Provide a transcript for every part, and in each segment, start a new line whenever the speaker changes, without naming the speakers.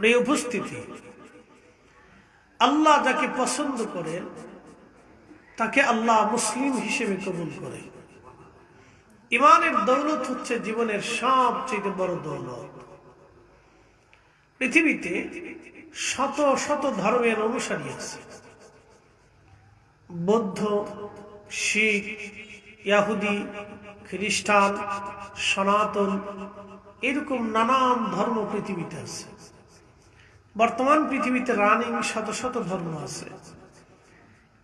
প্রিয় আল্লাহ যাকে পছন্দ করেন তাকে আল্লাহ মুসলিম হিসেবে কবুল করে। ইমানের দৌলত হচ্ছে জীবনের সবচেয়ে বড় দৌলত। পৃথিবীতে শত শত ধর্মের অনুসারী আছে। বৌদ্ধ, শিখ, ইয়াহুদি, খ্রিস্টান, সনাতন, এরকম নানান ধর্ম পৃথিবীতে আছে। বর্তমান পৃথিবীতে রানিং শত শত ধর্ম আছে।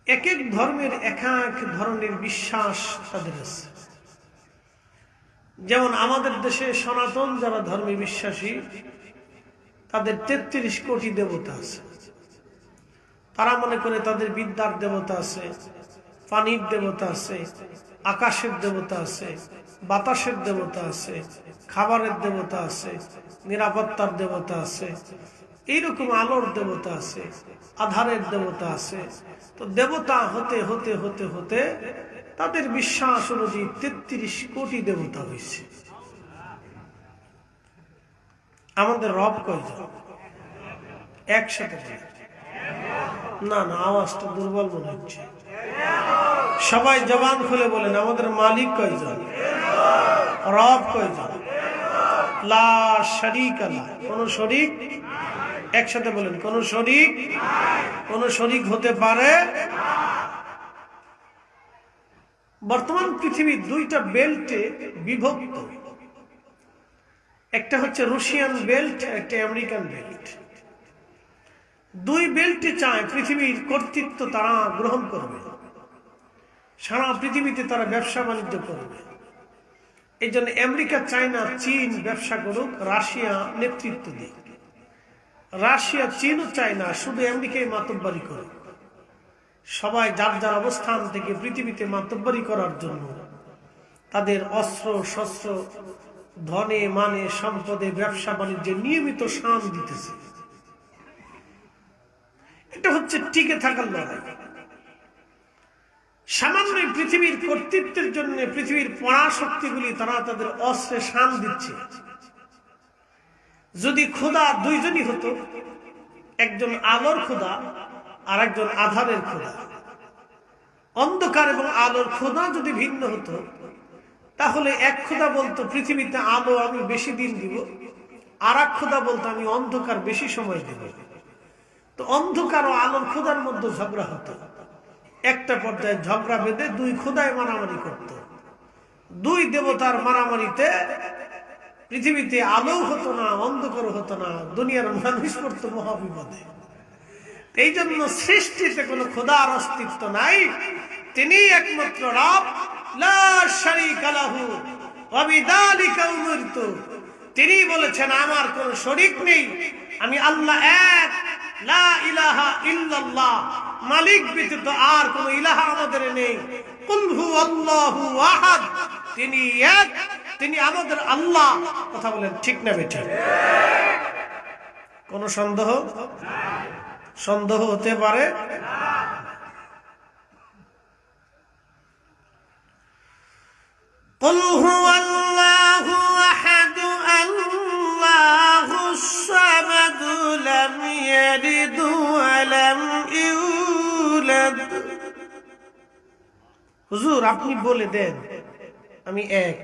এক এক ধর্মের এক এক ধরনের বিশ্বাস তাদের আছে। যেমন আমাদের দেশে সনাতন যারা ধর্মে বিশ্বাসী, তাদের তেত্রিশ কোটি দেবতা আছে। তারা মনে করে তাদের বিদ্যার দেবতা আছে, পানির দেবতা আছে, আকাশের দেবতা আছে, বাতাসের দেবতা আছে, খাবারের দেবতা আছে, নিরাপত্তার দেবতা আছে এইরকম আলোর দেবতা আছে, আধারের দেবতা আছে। তো দেবতা হতে হতে হতে হতে তাদের বিশ্বাস অনুযায়ী তেত্রিশ কোটি দেবতা হয়েছে। আমাদের রব কয়জন? একসাথে না না, আওয়াজটা দুর্বল মনে হচ্ছে। সবাই জবান খুলে বলেন, আমাদের মালিক কয়জন? রব কয়জন? লা শরিক কোন শরিক? একসাথে বলেন, কোন শরিক কোন শরিক হতে পারে। বর্তমান পৃথিবীর দুইটা বেল্টে বিভক্ত। একটা হচ্ছে রুশিয়ান বেল্ট, একটা আমেরিকান বেল্ট। দুই বেল্টে চায় পৃথিবীর কর্তৃত্ব তারা গ্রহণ করবে। সারা পৃথিবীতে তারা ব্যবসা বাণিজ্য করবে। এই জন্য আমেরিকা, চায়না, চীন ব্যবসা করুক, রাশিয়া নেতৃত্ব দিক। রাশিয়া চীনও চায় না শুধু আমেরিকায় মাতব্বারি করে। সবাই যার যার অবস্থান থেকে পৃথিবীতে মাতব্বারি করার জন্য তাদের অস্ত্র, শস্ত্র, ধনে মানে সম্পদে, ব্যবসা, বাণিজ্যে নিয়মিত সান দিতেছে। এটা হচ্ছে টিকে থাকার লড়াই। সামান্য পৃথিবীর কর্তৃত্বের জন্য পৃথিবীর পরাশক্তিগুলি তারা তাদের অস্ত্রে সান দিচ্ছে। যদি খোদা দুইজনই হতো, একজন আলোর খোদা আর একজন আধারের খোদা। অন্ধকার এবং আলোর খোদা যদি ভিন্ন হতো, তাহলে এক খোদা বলতো, পৃথিবীতে আলো আমি বেশি দিন দিব আর এক খোদা বলতো, আমি অন্ধকার বেশি সময় দেব। তো অন্ধকার ও আলোর খোদার মধ্যে ঝগড়া হতো। একটা পর্যায়ে ঝগড়া বেঁধে দুই খোদায় মারামারি করত। দুই দেবতার মারামারিতে পৃথিবীতে আলো হতো না অন্ধকার হতো না, দুনিয়ার মানুষ করতো মহাবিপদে। এই জন্য সৃষ্টিতে কোনো খোদার অস্তিত্ব নাই। তিনি একমাত্র রব। তিনি বলেছেন, আমার কোন শরীক নেই। আমি আল্লাহ এক। লা ইলাহা ইল্লাল্লাহ। মালিক ব্যতীত আর কোন ইলাহা আমাদের নেই। আহাদ তিনি এক তিনি আমাদের আল্লাহ কথা বলেন ঠিক না বেঠিক কোন সন্দেহ সন্দেহ হতে পারে قل هو হুজুর আপনি বলে দেন আমি এক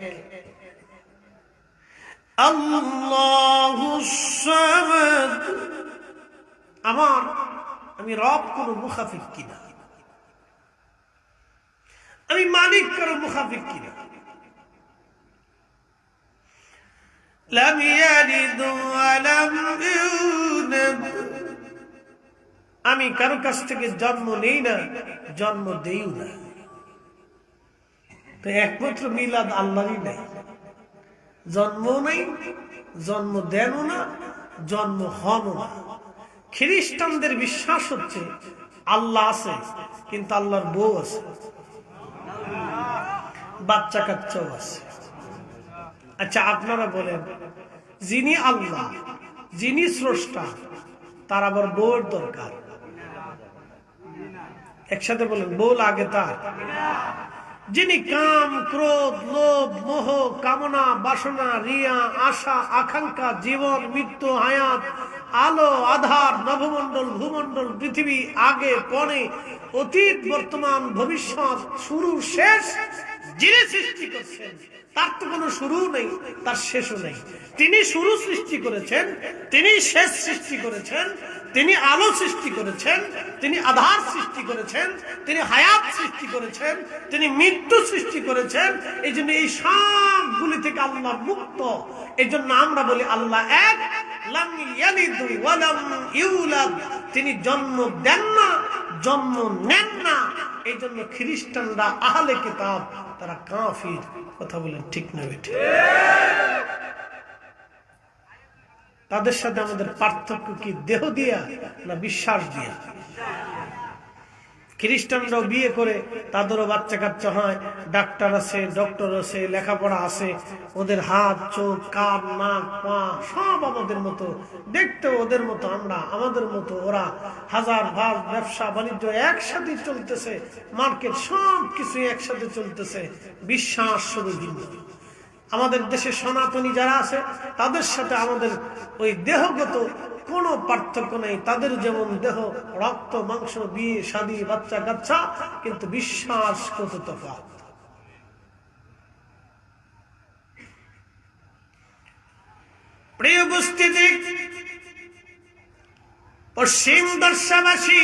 আল্লাহু সামাদ আমার আমি রব কোন মুখাফিক কিনা আমি মালিক কারো মুখাফিক কিনা لم يلد ولم يولد আমি কারো কাছ থেকে জন্ম নেই না জন্ম দেই না তো একমাত্র মিলাদ আল্লাহরই নাই। জন্ম নেই, জন্ম দেনও না, জন্ম হনও না। খ্রিস্টানদের বিশ্বাস হচ্ছে আল্লাহ আছে, কিন্তু আল্লাহর বউ আছে। বাচ্চা কাচ্চাও আছে। আচ্ছা আপনারা বলেন, যিনি আল্লাহ, যিনি স্রষ্টা, তার আবার বউয়ের দরকার। একসাথে বলেন, বউ লাগে তার। যিনি কাম, ক্রোধ, লোভ, মোহ, কামনা, বাসনা, রিয়া, আশা, আকাঙ্ক্ষা, জীবন, মৃত্যু, হায়াত, আলো, আধার নভমণ্ডল ভূমণ্ডল, পৃথিবী, আগে, পরে, অতীত, বর্তমান, ভবিষ্যৎ, শুরু, শেষ, যিনি সৃষ্টি করছেন, তার তো কোনো শুরু নেই, তার শেষও নেই। তিনি শুরু সৃষ্টি করেছেন, তিনি শেষ সৃষ্টি করেছেন তিনি আলো সৃষ্টি করেছেন, তিনি আধার সৃষ্টি করেছেন, তিনি হায়াত সৃষ্টি করেছেন, তিনি মৃত্যু সৃষ্টি করেছেন। এই জন্য এই সবগুলি থেকে আল্লাহ মুক্ত। এই জন্য আমরা বলি, আল্লাহ এক তিনি জন্ম দেন না, জন্ম নেন না। এই জন্য খ্রিস্টানরা আহলে কিতাব, তারা কাফির। কথা বলেন ঠিক না বেঠে তাদের সাথে আমাদের পার্থক্য কি? দেহ দিয়া না বিশ্বাস দিয়া? খ্রিস্টানরাও বিয়ে করে, তাদেরও বাচ্চা কাচ্চা হয়। ডাক্তার আছে, ডক্টর আছে, লেখাপড়া আছে। ওদের হাত, চোখ, কান, নাক, পা, সব আমাদের মতো। দেখতে ওদের মতো আমরা, আমাদের মতো ওরা। হাজার ভাগ ব্যবসা, বাণিজ্য একসাথে চলতেছে। মার্কেট সব কিছু একসাথে চলতেছে। বিশ্বাস শুধু ভিন্ন। আমাদের দেশে সনাতনী যারা আছে, তাদের সাথে আমাদের ওই দেহগত কোনো পার্থক্য নেই। তাদের যেমন দেহ, রক্ত, মাংস, বিয়ে, শাদী, বাচ্চা, কাচ্চা, কিন্তু বিশ্বাস কত তফাৎ? প্রিয় উপস্থিতি, পশ্চিম দর্শাবাসী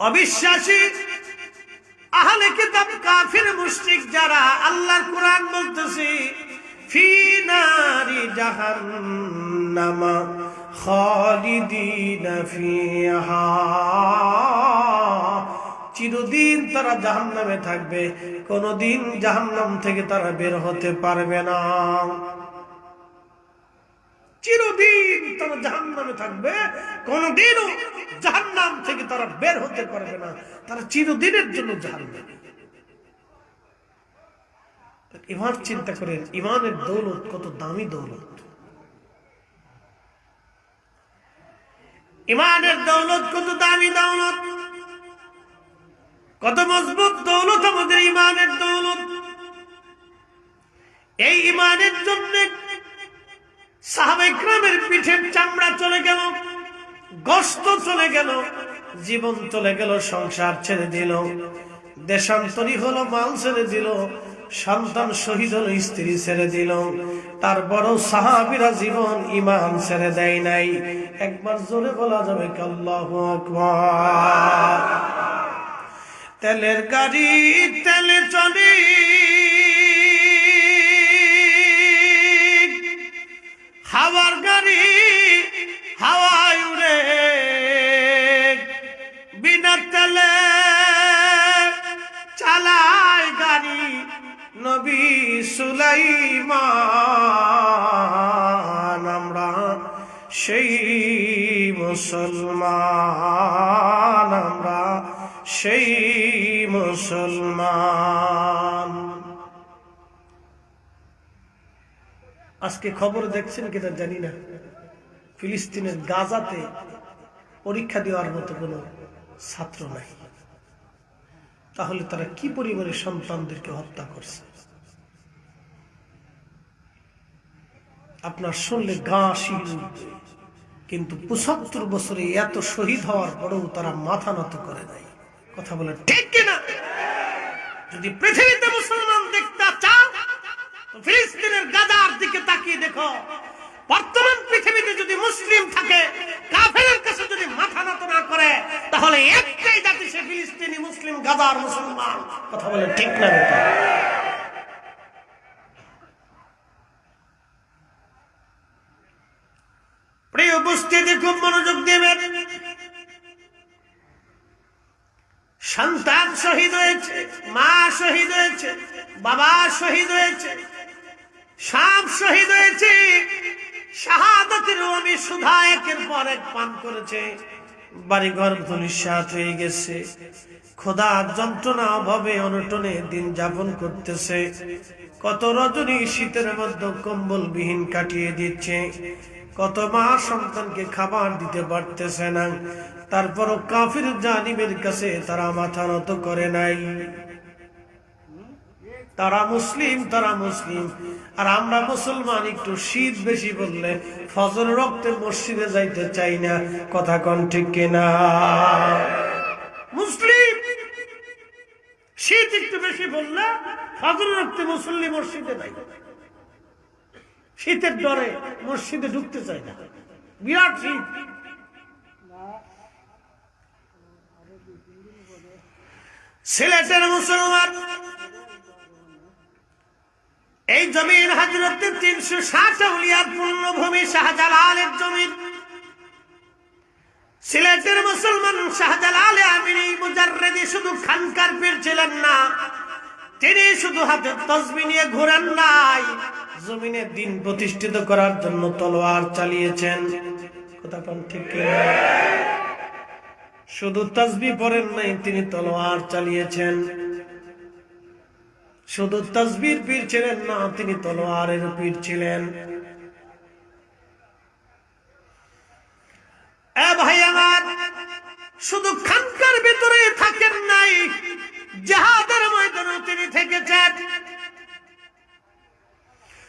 অবিশ্বাসী। আহলে কিতাব কাফির মুশরিক যারা আল্লাহর কোরআন বলতেছে, ফি নারি জাহান্নাম খালিদিনা ফিহা। চিরদিন তারা জাহান্নামে থাকবে, কোনদিন জাহান্নাম থেকে তারা বের হতে পারবে না। চিরদিন তারা জাহান নামে থাকবে। কোনদিনও জাহান নাম থেকে তারা বের হতে পারবে না। তারা চিরদিনের জন্য জাহান ইমান চিন্তা করেন ইমানের দৌলত কত দামি দৌলত। ইমানের দৌলত কত দামি দৌলত। কত মজবুত দৌলত আমাদের ইমানের দৌলত। এই ইমানের জন্য সাহাবাইক্রামের পিঠের চামড়া চলে গেল, গস্ত চলে গেল, জীবন চলে গেল, সংসার ছেড়ে দিল। দেশান্তরী হলো, মাল ছেড়ে দিল, সন্তান শহীদ হলো, স্ত্রী ছেড়ে দিল। তারপরও সাহাবিরা জীবন ইমান ছেড়ে দেয় নাই। একবার জোরে বলা যাবে কাল্লাহ তেলের গাড়ি তেলে চলে। হাওয়ার গাড়ি হাওয়ায় উড়ে বিনা তেলে চালায় গাড়ি নবী সুলাইমান, আমরা সেই মুসলমান, আমরা সেই মুসলমান। আজকে খবর দেখছেন কিনা জানি না। ফিলিস্তিনের গাজাতে পরীক্ষা দেওয়ার মতো কোনো ছাত্র নাই। তাহলে তারা কি পরিবারের সন্তানদেরকে হত্যা করছে? আপনার শুনলে গা শিল, কিন্তু পঁচাত্তর বছরে এত শহীদ হওয়ার পরেও তারা মাথা নত করে নাই। কথা বলে ঠিক কিনা? যদি পৃথিবীতে মুসলমান ফিলিস্তিনের গাজার দিকে তাকিয়ে দেখো। বর্তমান পৃথিবীতে যদি মুসলিম থাকে, কাফেরের কাছে যদি মাথা নত না করে, তাহলে একটাই জাতি সে ফিলিস্তিনি মুসলিম, গাজার মুসলমান। কথা বলে ঠিক না প্রিয় উপস্থিতি, খুব মনোযোগ দেবেন। সন্তান শহীদ হয়েছে, মা শহীদ হয়েছে, বাবা শহীদ হয়েছে সব শহীদ হয়েছে। শাহাদতের আমি সুধা একের পর এক পান করেছে। বাড়িঘর ধুলিসাত হয়ে গেছে। খোদা যন্ত্রণা অভাবে অনটনে দিন যাপন করতেছে। কত রজনী শীতের মধ্যে কম্বল বিহীন কাটিয়ে দিচ্ছে। কত মা সন্তানকে খাবার দিতে পারতেছে না। তারপরও কাফির জানিমের কাছে তারা মাথা নত করে নাই। তারা মুসলিম তারা মুসলিম। আর আমরা মুসলমান একটু শীত বেশি বললে ফজর রক্তে মসজিদে যাইতে চাই না। কথা কন ঠিক কিনা? মুসলিম, শীত একটু বেশি বললে ফজর রক্তে মুসল্লি মসজিদে নাই শীতের ডরে মসজিদে ঢুকতে চাই না। বিরাট শীত। সিলেটের মুসলমান এই জমির তিনশো ষাট উলিয়ার পূর্ণভূমি শাহজালালের জমির। সিলেটের মুসলমান শাহজালাল আমিনী মুজাররেদি শুধু খানকার পীর ছিলেন না, তিনি শুধু হাতে তসবি নিয়ে ঘোরেন নাই, জমিনে দিন প্রতিষ্ঠিত করার জন্য তলোয়ার চালিয়েছেন। ঠিক শুধু তসবি পড়েন নাই, তিনি তলোয়ার চালিয়েছেন। শুধু তসবির পীর ছিলেন না, তিনি তলোয়ারের পীর ছিলেন। শুধু খানকার ভিতরে থাকেন নাই, জাহাদের ময়দানে তিনি থেকেছেন।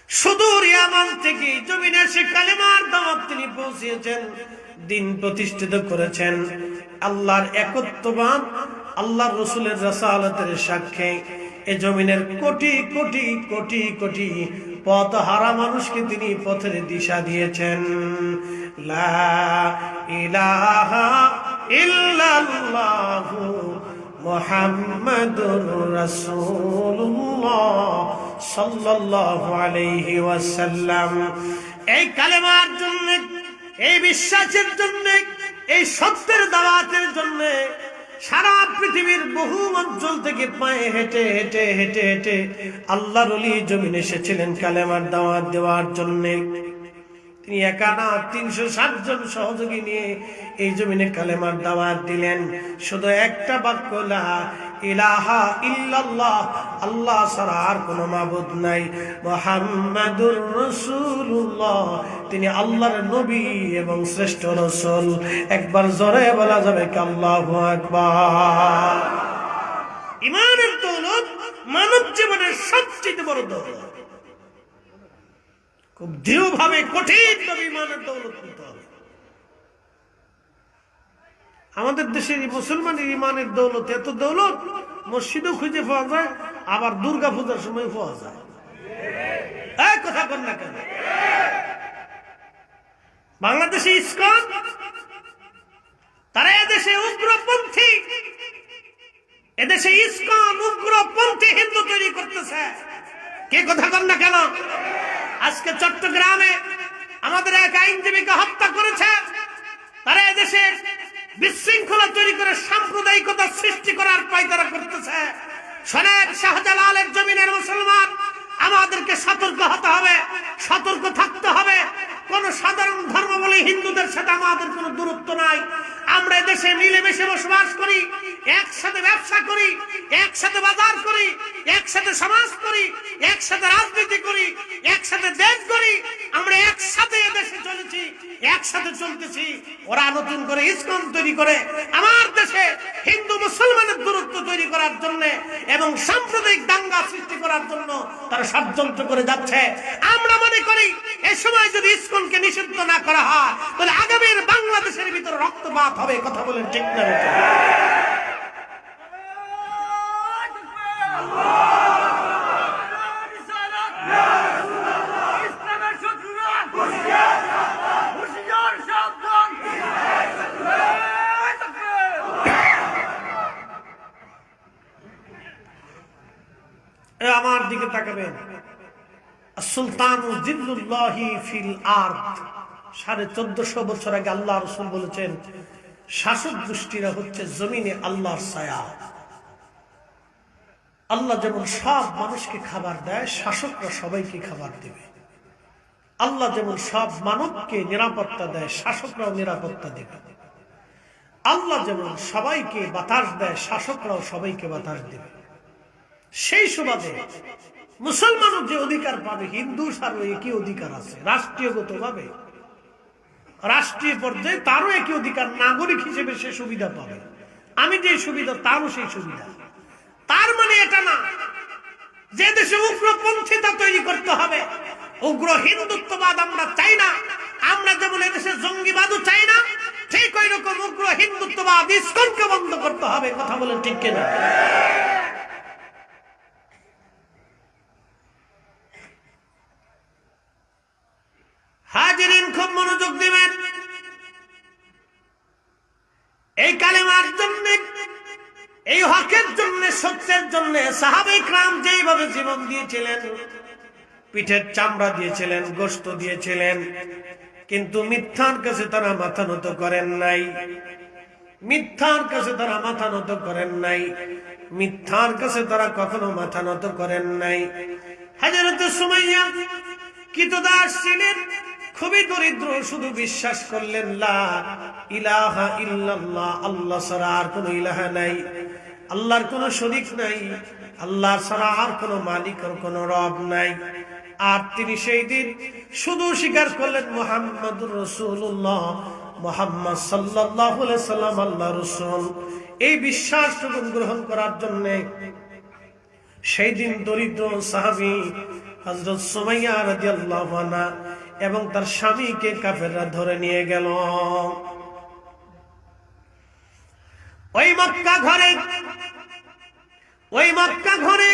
সুদূর ইয়ামান থেকে জমিনে সে কালেমার দাওয়াত তিনি পৌঁছিয়েছেন, দিন প্রতিষ্ঠিত করেছেন। আল্লাহর একত্ববান আল্লাহর রসুলের রাসালতের সাক্ষী। এ জমিনের কোটি কোটি কোটি কোটি পথ হারা মানুষকে তিনি পথের দিশা দিয়েছেন। লা ইলাহা আলাইহি ওয়াসাল্লাম। এই কালেমার জন্য, এই বিশ্বাসের জন্য, এই সত্যের দাওয়াতের জন্য সারা পৃথিবীর বহু অঞ্চল থেকে পায়ে হেঁটে হেঁটে হেঁটে হেঁটে আল্লাহর অলি জমিন এসেছিলেন কালেমার দাওয়াত দেওয়ার জন্যে। তিনি একা না, তিনশো ষাট জন সহযোগী নিয়ে এই জমিনে কালেমার দাওয়াত দিলেন। শুধু একটা বাক্য ইলাহা ইল্লাল্লাহ, আল্লাহ ছাড়া আর কোনো মাবুদ নাই। মোহাম্মদুর রসুল্লাহ তিনি আল্লাহর নবী এবং শ্রেষ্ঠ রসুল। একবার জোরে বলা যাবে কি আল্লাহ আকবার। ইমানের দৌলত মানব জীবনের সবচেয়ে বড় দৌলত। খুব দৃঢ়ভাবে কঠিন ইমানের দৌলত নিতে হবে আমাদের দেশের মুসলমানের ইমানের দৌলত, এত দৌলত, মসজিদও খুঁজে পাওয়া যায়, আবার দুর্গা পূজার সময় পাওয়া যায়। কথা বল না কেন? বাংলাদেশে ইস্কন, তারা এদেশে উগ্রপন্থী। এদেশে ইস্কন, উগ্রপন্থী হিন্দু তৈরি করতেছে। কে কথা বল না কেন? আজকে চট্টগ্রামে আমাদের এক আইনজীবীকে হত্যা করেছে। তারা এদেশে বিশৃঙ্খলা তৈরি করে সাম্প্রদায়িকতা সৃষ্টি করার পায়তারা করতেছে। শোনেন, শাহজালালের জমিনের মুসলমান, আমাদেরকে সতর্ক হতে হবে, সতর্ক থাকতে হবে। কোন সাধারণ ধর্ম বলে হিন্দুদের সাথে আমাদের কোনো দূরত্ব নাই। আমরা দেশে মিলেমিশে বসবাস করি একসাথে ব্যবসা করি, একসাথে বাজার করি, একসাথে সমাজ করি, একসাথে রাজনীতি করি, একসাথে দেশ করি আমরা একসাথে দেশে চলেছি, একসাথে চলতেছি। ওরা নতুন করে ইসকন তৈরি করে আমার দেশে হিন্দু মুসলমানের দূরত্ব তৈরি করার জন্য এবং সাম্প্রদায়িক দাঙ্গা সৃষ্টি করার জন্য তারা ষড়যন্ত্র করে যাচ্ছে। আমরা মনে করি, এ সময় যদি ইসকনকে নিষিদ্ধ না করা হয়, তাহলে আগামীর বাংলাদেশের ভিতরে রক্তপাত হবে, কথা বলেন ঠিক না বেঠিক?
ইসলামের শত্রুরা হুশিয়ার সাবধান
এ আমার দিকে তাকাবেন। সুলতান ফিল আর্থ সাড়ে চোদ্দশো বছর আগে আল্লাহ রসুল বলেছেন, শাসক গোষ্ঠীরা হচ্ছে জমিনে আল্লাহর ছায়া। আল্লাহ যেমন সব মানুষকে খাবার দেয়, শাসকরা সবাইকে খাবার দেবে। আল্লাহ যেমন সব মানবকে নিরাপত্তা দেয়, শাসকরাও নিরাপত্তা দেবে। আল্লাহ যেমন সবাইকে বাতাস দেয়, শাসকরাও সবাইকে বাতাস দেবে। সেই সুবাদে মুসলমানও যে অধিকার পাবে হিন্দু সারও একই অধিকার আছে রাষ্ট্রীয়গত ভাবে রাষ্ট্রীয় পর্যায়ে তারও একই অধিকার, নাগরিক হিসেবে সে সুবিধা পাবে। আমি যে সুবিধা, তারও সেই সুবিধা। তার মানে এটা না যে দেশে উগ্রপন্থীতা তৈরি করতে হবে। উগ্র হিন্দুত্ববাদ আমরা চাই না। আমরা যেমন এদেশে জঙ্গিবাদও চাই না, ঠিক ওই রকম উগ্র হিন্দুত্ববাদ ইস্কনকে বন্ধ করতে হবে, কথা বলেন ঠিক কিনা? হাজিরিন, খুব মনোযোগ দিবেন। এই কালেমার জন্য এই হকের জন্য, সত্যের জন্য সাহাবিক রাম যেইভাবে জীবন দিয়েছিলেন, পিঠের চামড়া দিয়েছিলেন গোস্ত দিয়েছিলেন, কিন্তু মিথ্যার কাছে তারা মাথা নত করেন নাই। মিথ্যার কাছে তারা মাথা নত করেন নাই। মিথ্যার কাছে তারা কখনো মাথা নত করেন নাই। হাজারত সুমাইয়া কিতদাস ছিলেন খুবই দরিদ্র, শুধু বিশ্বাস করলেন, লা ইলাহা ইল্লাল্লাহ, আল্লাহ ছাড়া আর কোনো ইলাহা নাই, আল্লাহর কোনো শরিক নাই, আল্লাহ ছাড়া আর কোনো মালিক আর কোনো রব নাই। আর তিনি সেই দিন শুধু স্বীকার করলেন, মোহাম্মদুর রসুল্লাহ মোহাম্মদ সাল্লাহ সাল্লাম আল্লাহ রসুল। এই বিশ্বাস গ্রহণ করার জন্য সেই দিন দরিদ্র সাহাবি হজরত সুমাইয়া রাদিয়াল্লাহু আনহা এবং তার স্বামীকে কাফেররা ধরে নিয়ে গেল। ওই মক্কা ঘরে, ওই মক্কা ঘরে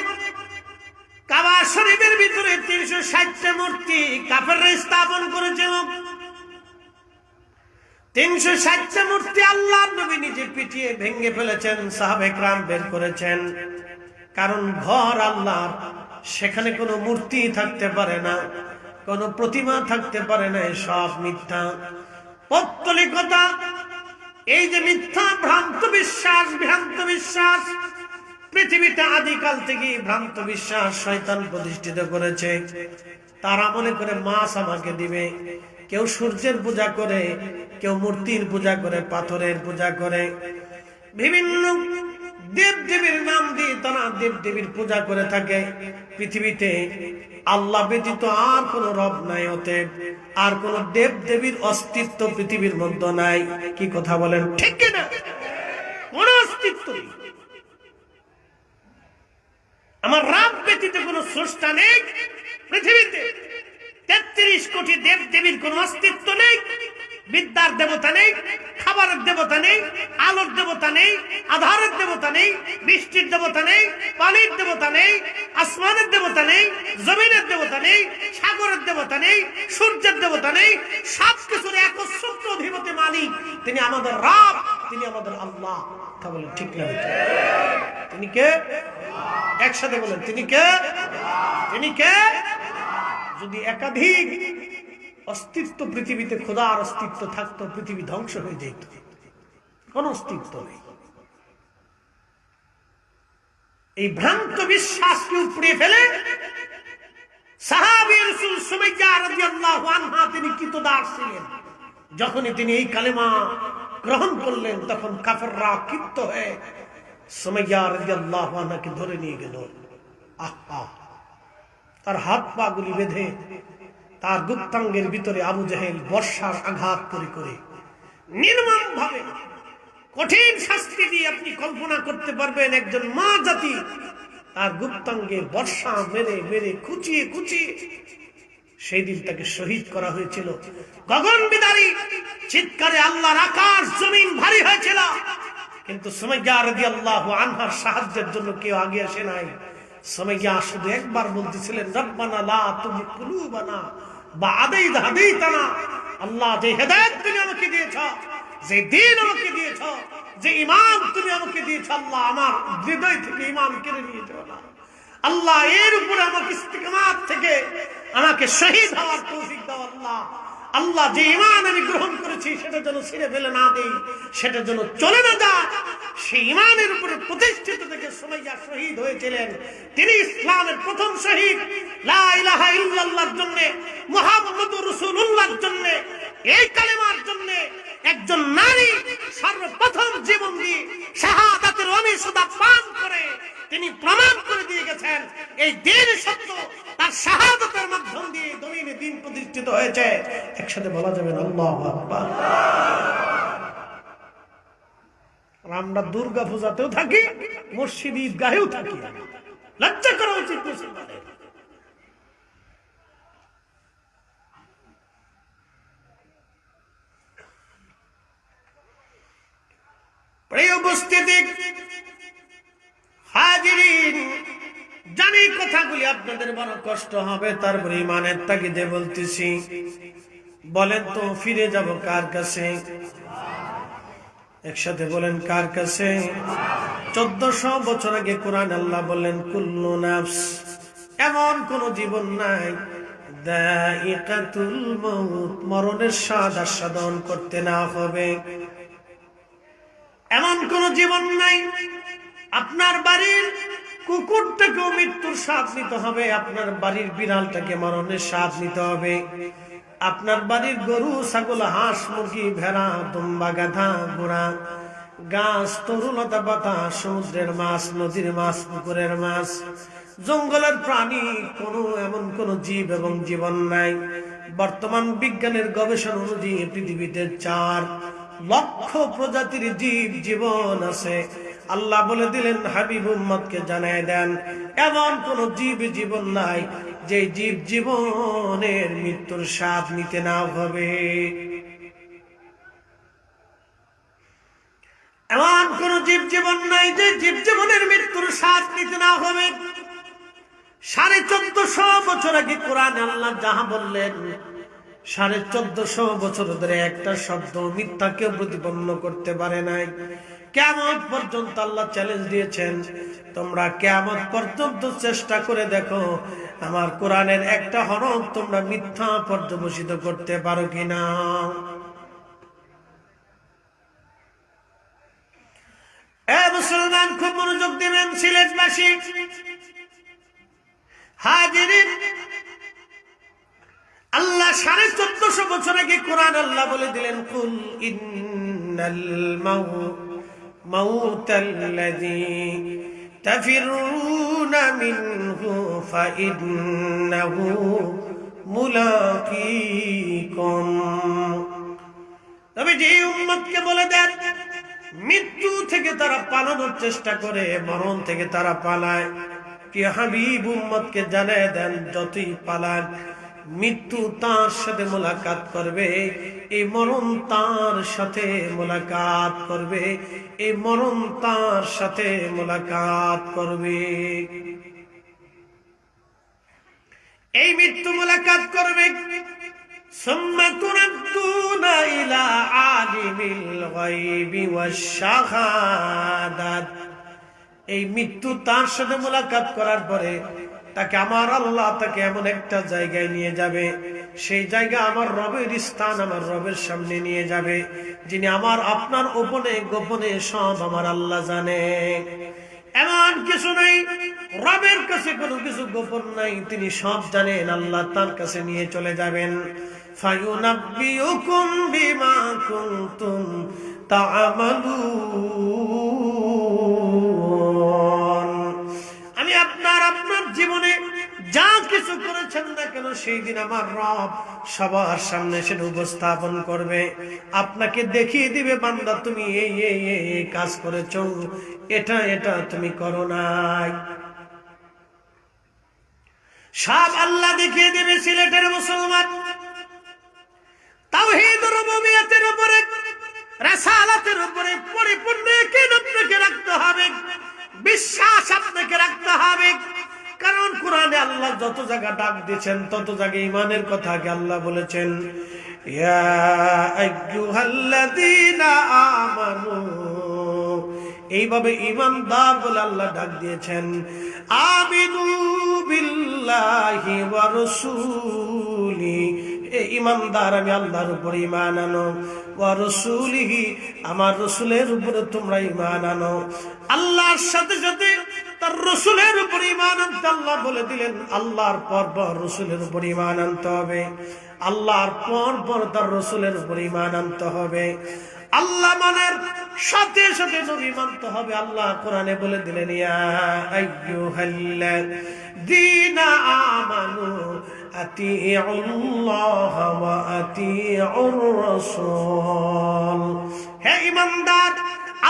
কাবা শরীফের ভিতরে তিনশো ষাটটা মূর্তি কাফেররা স্থাপন করেছিল। তিনশো ষাটটা মূর্তি আল্লাহ নবী নিজে পিটিয়ে ভেঙে ফেলেছেন সাহাবেক রাম বের করেছেন। কারণ ঘর আল্লাহ সেখানে কোনো মূর্তি থাকতে পারে না। কোনো প্রতিমা থাকতে পারে না সব মিথ্যা। পত্তলিকতা, এই যে মিথ্যা, ভ্রান্ত বিশ্বাস ভ্রান্ত বিশ্বাস, পৃথিবীতে আদিকাল থেকে ভ্রান্ত বিশ্বাস শয়তান প্রতিষ্ঠিত করেছে। তারা মনে করে মাছ আমাকে দিবে। কেউ সূর্যের পূজা করে, কেউ মূর্তির পূজা করে, পাথরের পূজা করে। বিভিন্ন দেব দেবীর নাম দিয়ে তারা দেব দেবীর পূজা করে থাকে। পৃথিবীতে আল্লাহ ব্যতীত আর কোন রব নাই হতে আর কোন দেব দেবীর অস্তিত্ব পৃথিবীর মধ্যে নাই। কি কথা বলেন? ঠিক না? কোন অস্তিত্ব আমার রাব ব্যতীত কোন স্রষ্টা নেই পৃথিবীতে। তেত্রিশ কোটি দেব দেবীর কোন অস্তিত্ব নেই, বিদ্যার দেবতা নেই খাবারের দেবতা নেই, আলোর দেবতা নেই, আধারের দেবতা নেই বৃষ্টির দেবতা নেই, পানির দেবতা নেই, আসমানের দেবতা নেই, জমিনের দেবতা নেই, সাগরের দেবতা নেই, সূর্যের দেবতা নেই সব কিছুর একসূত্র অধিপতি মালিক। তিনি আমাদের রাব, তিনি আমাদের আল্লাহ। কথা বলেন ঠিক না তিনি কে? একসাথে বলেন, তিনি কে? তিনি কে? যদি একাধিক অস্তিত্ব পৃথিবীতে খোদার অস্তিত্ব থাকতো, পৃথিবী ধ্বংস হয়ে যেত। কোন অস্তিত্ব নেই। এই ভ্রান্ত বিশ্বাসকে উপড়ে ফেলে তিনি কিতদার ছিলেন। যখনই তিনি এই কালেমা গ্রহণ করলেন, তখন কাফেররা ক্ষিপ্ত হয়ে সুমাইয়া রাদিয়াল্লাহু আনহাকে ধরে নিয়ে গেল। আহা! তার হাত পা গুলি বেঁধে তার গুপ্তাঙ্গের ভিতরে আবু জাহেল বর্ষার আঘাত করে করে। নির্মম ভাবে কঠিন শাস্তি দিয়ে আপনি কল্পনা করতে পারবেন একজন মা জাতি তার গুপ্তাঙ্গে বর্ষা মেরে মেরে কুচিয়ে কুচিয়ে সেই দিন তাকে শহীদ করা হয়েছিল। গগন বিদারী, চিৎকারে আল্লাহর আকাশ জমিন ভারী হয়েছিল। কিন্তু আনহার সাহায্যের জন্য কেউ আগে আসে নাই। সময়জ্ঞা শুধু একবার বলতেছিলেন, রব্বানা লা তুমি কুলুবানা। বা আদেই হাদেই তানা আল্লাহ যে হেদায়ত তুমি আমাকে দিয়েছ, যে দিন আমাকে দিয়েছ, যে ইমান তুমি আমাকে দিয়েছ, আল্লাহ আমার হৃদয় থেকে ইমান কেড়ে নিয়ে যাও না। আল্লাহ এর উপরে আমাকে ইস্তিকামাত থেকে আমাকে শহীদ হওয়ার তৌফিক দাও আল্লাহ। আল্লাহ যে ইমান আমি গ্রহণ করেছি, সেটা যেন ছিঁড়ে ফেলে না দেই, সেটা যেন চলে না যায়। সেই ইমানের উপরে প্রতিষ্ঠিত থেকে সুমাইয়া শহীদ হয়েছিলেন। তিনি ইসলামের প্রথম শহীদ। লা ইলাহা ইল্লাল্লাহর জন্য, মুহাম্মদুর রাসূলুল্লাহর জন্য, এই কালেমার জন্য একজন নারী সর্বপ্রথম জীবন দিয়ে শাহাদাতের অনিসুদা পান করে তিনি প্রমাণ করে দিয়ে গেছেন, এই দিন সত্য তার শাহাদাতের মাধ্যম দিয়ে দিন প্রতিষ্ঠিত হয়েছে। একসাথে বলা যাবে আল্লাহু আমরা দুর্গা পূজাতেও থাকি, মসজিদ ঈদগাহেও থাকি। লজ্জা করা উচিত উপস্থিতি, হাজিরিন জানি কথাগুলি আপনাদের বড় কষ্ট হবে, তারপরে ইমানের তাগিদে বলতেছি। বলেন তো, ফিরে যাব কার কাছে? একসাথে বলেন, কার কাছে? চোদ্দশো বছর আগে কোরআন আল্লাহ বললেন, কুল্লু নাফস, এমন কোন জীবন নাই। মরণের স্বাদ আস্বাদন করতে না হবে। এমন কোন জীবন নাই। আপনার বাড়ির কুকুর থেকেও মৃত্যুর স্বাদ নিতে হবে, আপনার বাড়ির বিড়ালটাকে মরণের স্বাদ নিতে হবে। আপনার বাড়ির গরু, ছাগল, হাঁস, মুরগি, ভেড়া, দুম্বা, গাধা, ঘোড়া, গাছ তরুলতা পাতা সমুদ্রের মাছ, নদীর মাছ, পুকুরের মাছ, জঙ্গলের প্রাণী, কোনো এমন কোন জীব এবং জীবন নাই। বর্তমান বিজ্ঞানের গবেষণা অনুযায়ী পৃথিবীতে চার লক্ষ প্রজাতির জীব, জীবন আছে। আল্লাহ বলে দিলেন, হাবিব উম্মদকে জানাই দেন, এমন কোন জীব জীবন নাই, যে জীব জীবনের মৃত্যুর স্বাদ নিতে না হবে। এমন কোন জীব জীবন নাই, যে জীব জীবনের মৃত্যুর স্বাদ নিতে না হবে। সাড়ে চোদ্দশো বছর আগে কোরআন আল্লাহ যাহা বললেন, সাড়ে চোদ্দশো বছর ধরে একটা শব্দ মিথ্যা কেউ প্রতিপন্ন করতে পারে নাই। কেমন পর্যন্ত আল্লাহ চ্যালেঞ্জ দিয়েছেন, তোমরা কেমন পর্যন্ত চেষ্টা করে দেখো, আমার কোরআনের একটা হরফ তোমরা মিথ্যা পর্যবসিত করতে পারো কিনা? মুসলমান, খুব মনোযোগ দিবেন, সিলেটবাসী। হাজিরিন, আল্লাহ সাড়ে চোদ্দশো বছর আগে কোরআন আল্লাহ বলে দিলেন, কুল ইন্নাল মাউ মাউতাল্লাযী তাফিরুনা মিনহু ফাইন্নাহু মুলাকীকুম তবে যে উম্মতকে বলে দেন, মৃত্যু থেকে তারা পালানোর চেষ্টা করে, মরণ থেকে তারা পালায়। কি হাবিব উম্মতকে জানায় দেন, যতই পালান মৃত্যু তার সাথে মোলাকাত করবে এই মরণ তার সাথে মোলাকাত করবে এই মরণ তার সাথে মোলাকাত করবে। এই মৃত্যু মোলাকাত করবে। এই মৃত্যু তার সাথে মোলাকাত করার পরে তাকে আমার আল্লাহ তাকে এমন একটা জায়গায় নিয়ে যাবে। সেই জায়গা আমার রবের স্থান, আমার রবের সামনে নিয়ে যাবে, যিনি আমার আপনার গোপনে গোপনে সব আমার আল্লাহ জানে। এমন কিছু নেই, রবের কাছে কোনো কিছু গোপন নাই, তিনি সব জানেন, আল্লাহ তার কাছে নিয়ে চলে যাবেন। ফায়ুনাব্বিউকুম বিমা কুনতুম তা'মালুন জীবনে যা কিছু করেছেন না কেন সেই দিন আমার রব সবার সামনে সেটা উপস্থাপন করবে। আপনাকে দেখিয়ে দিবে, বান্দা, তুমি এই এই এই কাজ করেছ, এটা এটা তুমি করো নাই। সব আল্লাহ দেখিয়ে দেবে, সিলেটের মুসলমান। তাওহীদ রুবুবিয়তের উপরে, রাসালাতের উপরে পরিপূর্ণ ইয়াকিন আপনাকে রাখতে হবে, বিশ্বাস আপনাকে রাখতে হবে। কারণ কোরআনে আল্লাহ যত জায়গা ডাক দিয়েছেন, তত জায়গায় ইমানের কথা আগে আল্লাহ বলেছেন। এইভাবে ইমানদার বলে আল্লাহ ডাক দিয়েছেন। আমিনু বিল্লাহি রাসূলি ইমানদার আমি আল্লাহর উপর ইমান আনো। ওয়া রসুলিহি, আমার রসুলের উপরে তোমরা ইমান আনো। আল্লাহর সাথে সাথে তার রসুলের উপর ইমান আনতে আল্লাহ বলে দিলেন, আল্লাহর পর পর রসুলের উপর ইমান আনতে হবে। আল্লাহর পর পর তার রসুলের উপর ইমান আনতে হবে। আল্লাহ মানের সাথে সাথে নবী মানতে হবে। আল্লাহ কোরআনে বলে দিলেন, ইয়া আইয়ুহাল্লাযীনা আমানু ওয়া আতিউর রাসূল হে ঈমানদার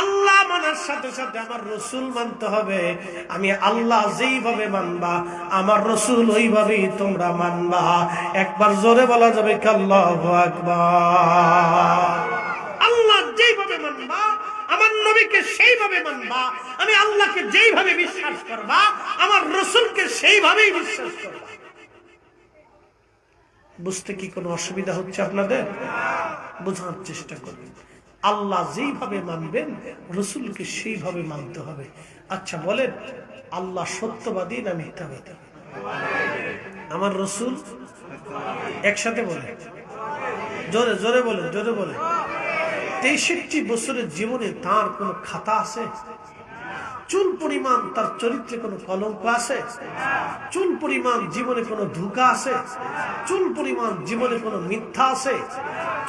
আল্লাহ মানার সাথে সাথে আমার রসুল মানতে হবে। আমি আল্লাহ যেইভাবে মানবা, আমার রসুল ওইভাবেই তোমরা মানবা। একবার জোরে বলা যাবে কাল্লাহ আকবার। আল্লাহ যেইভাবে মানবা, আমার নবীকে সেইভাবে মানবা। আমি আল্লাহকে যেইভাবে বিশ্বাস করবা, আমার রসুলকে সেইভাবেই বিশ্বাস করবা। বুঝতে কি কোনো অসুবিধা হচ্ছে আপনাদের? বোঝার চেষ্টা করবেন। আল্লাহ যেইভাবে মানবেন, রসুলকে সেইভাবে মানতে হবে। আচ্ছা বলেন, আল্লাহ সত্যবাদী না মিথ্যাবাদী? আমার রসুল একসাথে বলে। জোরে জোরে বলে জোরে বলে তেষট্টি বছরের জীবনে তার কোনো খাতা আছে? চুল পরিমাণ তার চরিত্রে কোনো কলঙ্ক আছে? চুল পরিমাণ জীবনে কোনো ধোকা আছে? চুল পরিমাণ জীবনে কোনো মিথ্যা আছে?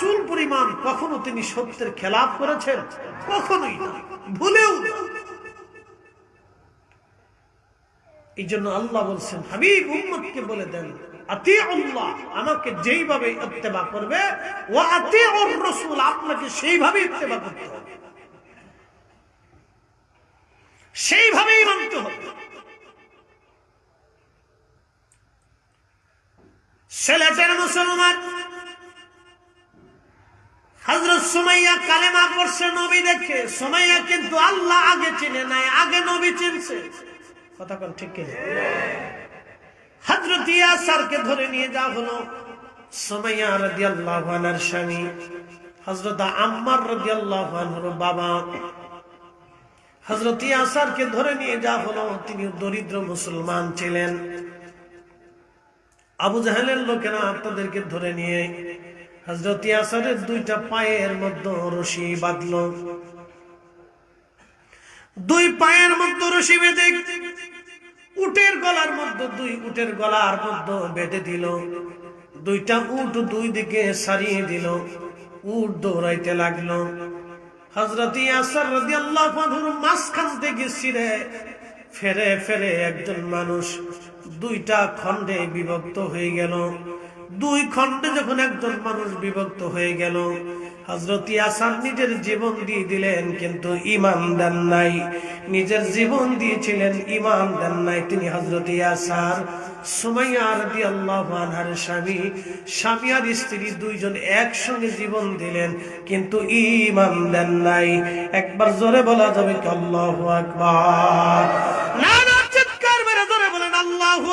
চুল পরিমাণ কখনো তিনি সত্যের খেলাপ করেছেন? কখনোই ভুলেও এই জন্য আল্লাহ বলছেন, হাবিব উম্মতকে বলে দেন আতি আমাকে যেইভাবে ইত্তেবা করবে ও আতি ওর রসুল, আপনাকে সেইভাবে ইত্তেবা করতে হবে। সেইভাবেই মানতে হবে। ছেলেটের মুসলমান হজরত সুমাইয়া কালেমা পড়ছে নবী দেখে। সুমাইয়া কিন্তু আল্লাহ আগে চিনে নাই, আগে নবী চিনছে। কথা কোন? ঠিক হজরত ইয়াসারকে ধরে নিয়ে যা হলো। সুমাইয়া রাদিয়াল্লাহু আনহার স্বামী হজরত আম্মার রাদিয়াল্লাহু আনহুর বাবা। হজরত ইয়াসারকে ধরে নিয়ে যা হলো। তিনি দরিদ্র মুসলমান ছিলেন। আবু জাহেলের লোকেরা তাদেরকে ধরে নিয়ে হজরত ইয়াসারের দুইটা পায়ের মধ্যে রশি বাঁধল। দুই পায়ের মধ্যে রশি বেঁধে উটের গলার মধ্যে দুই উটের গলার মধ্যে বেঁধে দিল। দুইটা উট দুই দিকে সারিয়ে দিল। উট দৌড়াইতে লাগল। হজরত ইয়াসার রাদিয়াল্লাহু আনহুর মাঝখান থেকে ছিঁড়ে ফেরে ফেরে একজন মানুষ দুইটা খণ্ডে বিভক্ত হয়ে গেল। দুই খণ্ডে যখন একজন মানুষ বিভক্ত হয়ে গেল হজরত ইয়াসার নিজের জীবন দিয়ে দিলেন, কিন্তু ইমান দেন নাই। নিজের জীবন দিয়েছিলেন ইমান দেন নাই। তিনি হজরত ইয়াসার সুমাইয়া রাদিয়াল্লাহু আনহার স্বামী স্ত্রী দুইজন একসঙ্গে জীবন দিলেন, কিন্তু নাই। একবার জোরে আল্লাহু জোরে বলেন, আল্লাহু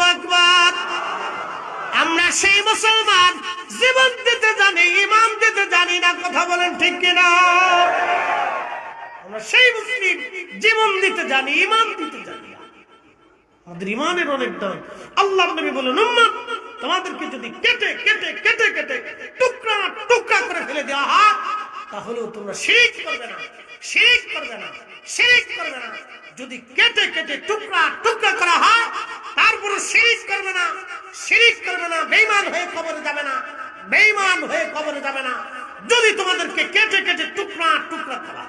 আমরা সেই মুসলমান, জীবন দিতে জানি ইমান দিতে জানি না, কথা বলেন ঠিক কিনা? আমরা সেই মুসলিম, জীবন দিতে জানি ইমান দিতে জানি। আমাদের ইমানের অনেক দাম। আল্লাহ নবী বলেন উম্মত তোমাদেরকে যদি কেটে কেটে কেটে কেটে টুকরা টুকরা করে ফেলে দেওয়া হয়, তাহলেও তোমরা শেষ করবে না শেষ করবে না শেষ করবে না। যদি কেটে কেটে টুকরা টুকরা করা হয় তারপরে শেষ করবে না শেষ করবে না বেইমান হয়ে কবরে যাবে না বেইমান হয়ে কবরে যাবে না। যদি তোমাদেরকে কেটে কেটে টুকরা টুকরা করা